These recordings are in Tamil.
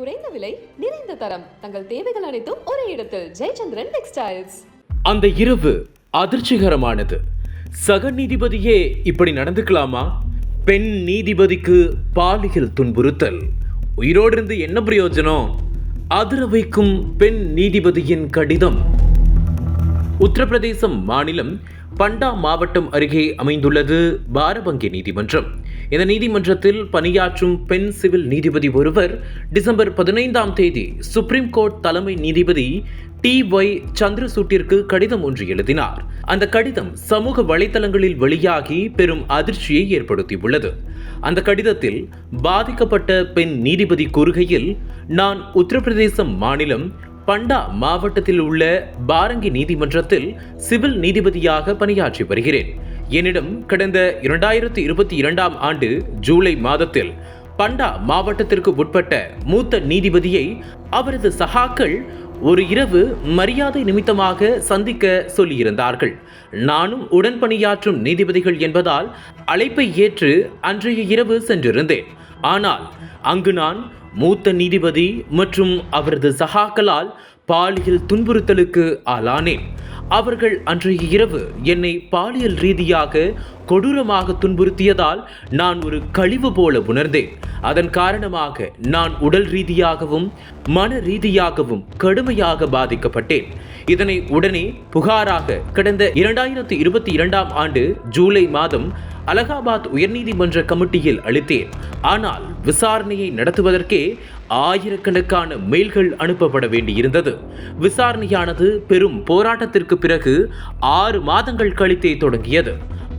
குறைந்த விலை நிறைந்த தரம். தங்கள் தேவைகள் அனைத்தும் ஒரே இடத்தில். ஜெயச்சந்திரன் டெக்ஸ்டைல்ஸ். அந்த இரவு அதிர்ச்சிகரமானது. சக நீதிபதியே இப்படி நடந்துக்கலாமா? பெண் நீதிபதிக்கு பாலியல் துன்புறுத்தல். உயிரோடு இருந்து என்ன பிரயோஜனம்? அதிர வைக்கும் பெண் நீதிபதியின் கடிதம். உத்தரப்பிரதேசம் மாநிலம் பண்டா மாவட்டம் அருகே அமைந்துள்ளது பாரபங்கி நீதிமன்றம். இந்த நீதிமன்றத்தில் பணியாற்றும் பெண் சிவில் நீதிபதி ஒருவர் டிசம்பர் பதினைந்தாம் தேதி சுப்ரீம் கோர்ட் தலைமை நீதிபதி டி ஒய் சந்திரசூட்டிற்கு கடிதம் ஒன்று எழுதினார். அந்த கடிதம் சமூக வலைதளங்களில் வெளியாகி பெரும் அதிர்ச்சியை ஏற்படுத்தியுள்ளது. அந்த கடிதத்தில் பாதிக்கப்பட்ட பெண் நீதிபதி கூறுகையில் நான் உத்தரப்பிரதேசம் மாநிலம் பண்டா மாவட்டத்தில் உள்ள பாரங்கி நீதிமன்றத்தில் சிவில் நீதிபதியாக பணியாற்றி வருகிறேன். என்னிடம் கடந்த இரண்டாயிரத்தி இருபத்தி இரண்டாம் ஆண்டு ஜூலை மாதத்தில் பண்டா மாவட்டத்திற்கு உட்பட்ட மூத்த நீதிபதியை அவரது சகாக்கள் ஒரு இரவு மரியாதை நிமித்தமாக சந்திக்க சொல்லியிருந்தார்கள். நானும் உடன்பணியாற்றும் நீதிபதிகள் என்பதால் அழைப்பை ஏற்று அன்றைய இரவு சென்றிருந்தேன். ஆனால் அங்கு நான் மூத்த நீதிபதி மற்றும் அவரது சகாக்களால் பாலியல் துன்புறுத்தலுக்கு ஆளானேன். அவர்கள் அன்றைய இரவு என்னை பாலியல் ரீதியாக கொடூரமாக துன்புறுத்தியதால் நான் ஒரு கழிவு போல உணர்ந்தேன். அதன் காரணமாக நான் உடல் ரீதியாகவும் மன ரீதியாகவும் கடுமையாக பாதிக்கப்பட்டேன். இதனை உடனே புகாராக கடந்த இரண்டாயிரத்தி இருபத்தி இரண்டாம் ஆண்டு ஜூலை மாதம் அலகாபாத் உயர்நீதிமன்ற கமிட்டியில் அளித்தேன். ஆனால் விசாரணையை நடத்துவதற்கே ஆயிரக்கணக்கான மெயில்கள் அனுப்பப்பட வேண்டியிருந்தது. விசாரணையானது பெரும் போராட்டத்திற்கு பிறகு ஆறு மாதங்கள் கழித்தே தொடங்கியது.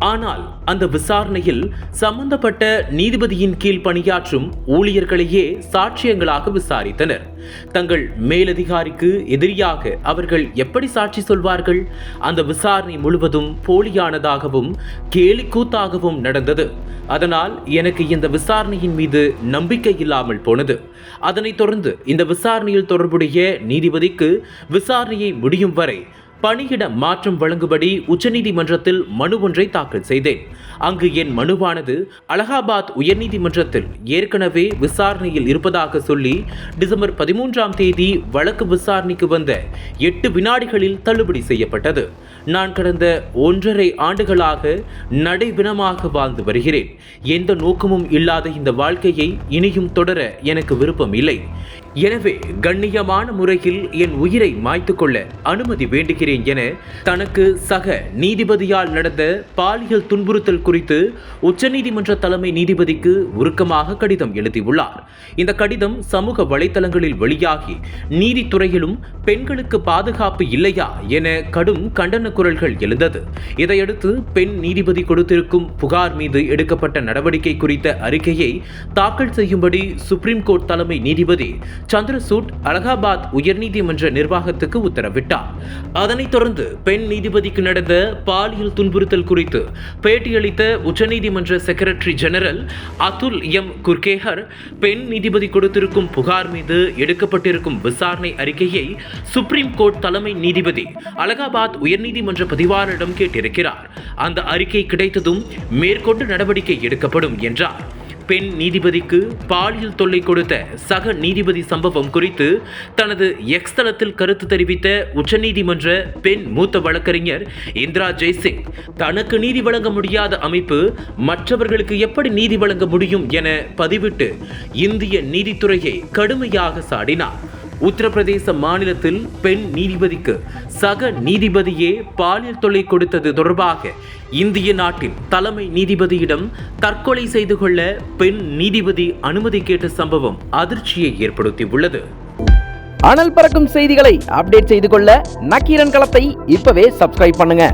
ஆனால் அந்த விசாரணையில் சம்பந்தப்பட்ட நீதிபதியின் கீழ் பணியாற்றும் ஊழியர்களையே சாட்சியங்களாக விசாரித்தனர். தங்கள் மேலதிகாரிக்கு எதிரியாக அவர்கள் எப்படி சாட்சி சொல்வார்கள்? அந்த விசாரணை முழுவதும் போலியானதாகவும் கேலிக்கூத்தாகவும் நடந்தது. அதனால் எனக்கு இந்த விசாரணையின் மீது நம்பிக்கை இல்லாமல் போனது. அதனைத் தொடர்ந்து இந்த விசாரணையில் தொடர்புடைய நீதிபதிக்கு விசாரணையை முடியும் வரை பணியிட மாற்றம் வழங்கும்படி உச்சநீதிமன்றத்தில் மனு ஒன்றை தாக்கல் செய்தேன். அங்கு என் மனுவானது அலகாபாத் உயர்நீதிமன்றத்தில் ஏற்கனவே விசாரணையில் இருப்பதாக சொல்லி டிசம்பர் பதிமூன்றாம் தேதி வழக்கு விசாரணைக்கு வந்த எட்டு வினாடிகளில் தள்ளுபடி செய்யப்பட்டது. நான் கடந்த ஒன்றரை ஆண்டுகளாக நடைவினமாக வாழ்ந்து வருகிறேன். எந்த நோக்கமும் இல்லாத இந்த வாழ்க்கையை இனியும் தொடர எனக்கு விருப்பம் இல்லை. எனவே கண்ணியமான முறையில் என் உயிரை மாய்த்து கொள்ள அனுமதி வேண்டுகிறேன். செய்கிறேன் என தனக்கு சக நீதிபதியால் நடந்த பாலியல் துன்புறுத்தல் குறித்து உச்சநீதிமன்ற தலைமை நீதிபதிக்கு உருக்கமாக கடிதம் எழுதியுள்ளார். இந்த கடிதம் சமூக வலைதளங்களில் வெளியாகி நீதித்துறையிலும் பெண்களுக்கு பாதுகாப்பு இல்லையா என கடும் கண்டன குரல்கள் எழுந்தது. இதையடுத்து பெண் நீதிபதி கொடுத்திருக்கும் புகார் மீது எடுக்கப்பட்ட நடவடிக்கை குறித்த அறிக்கையை தாக்கல் செய்யும்படி சுப்ரீம் கோர்ட் தலைமை நீதிபதி சந்திரசூட் அலகாபாத் உயர்நீதிமன்ற நிர்வாகத்துக்கு உத்தரவிட்டார். அதனை அதனைத் தொடர்ந்து பெண் நீதிபதிக்கு நடந்த பாலியல் துன்புறுத்தல் குறித்து பேட்டியளித்த உச்சநீதிமன்ற secretary general Atul M. Kurhekar பெண் நீதிபதி கொடுத்திருக்கும் புகார் மீது எடுக்கப்பட்டிருக்கும் விசாரணை அறிக்கையை சுப்ரீம் கோர்ட் தலைமை நீதிபதி அலகாபாத் உயர்நீதிமன்ற பதிவாளரிடம் கேட்டிருக்கிறார். அந்த அறிக்கை கிடைத்ததும் மேற்கொண்டு நடவடிக்கை எடுக்கப்படும் என்றார். பெண் நீதிபதிக்கு பாலியல் தொல்லை கொடுத்த சக நீதிபதி சம்பவம் குறித்து தனது எக்ஸ் தளத்தில் கருத்து தெரிவித்த உச்சநீதிமன்ற பெண் மூத்த வழக்கறிஞர் இந்திரா ஜெய்சிங். தனக்கு நீதி வழங்க முடியாத அமைப்பு மற்றவர்களுக்கு எப்படி நீதி வழங்க முடியும் என பதிவிட்டு இந்திய நீதித்துறையை கடுமையாக சாடினார். உத்தரப்பிரதேச மாநிலத்தில் பெண் நீதிபதிக்கு சக நீதிபதியே பாலியல் தொல்லை கொடுத்தது தொடர்பாக இந்திய நாட்டின் தலைமை நீதிபதியிடம் தற்கொலை செய்து கொள்ள பெண் நீதிபதி அனுமதி கேட்ட சம்பவம் அதிர்ச்சியை ஏற்படுத்தியுள்ளது. அனல் பறக்கும் செய்திகளை அப்டேட் செய்து கொள்ள நக்கீரன் களத்தை இப்பவே சப்ஸ்கிரைப் பண்ணுங்க.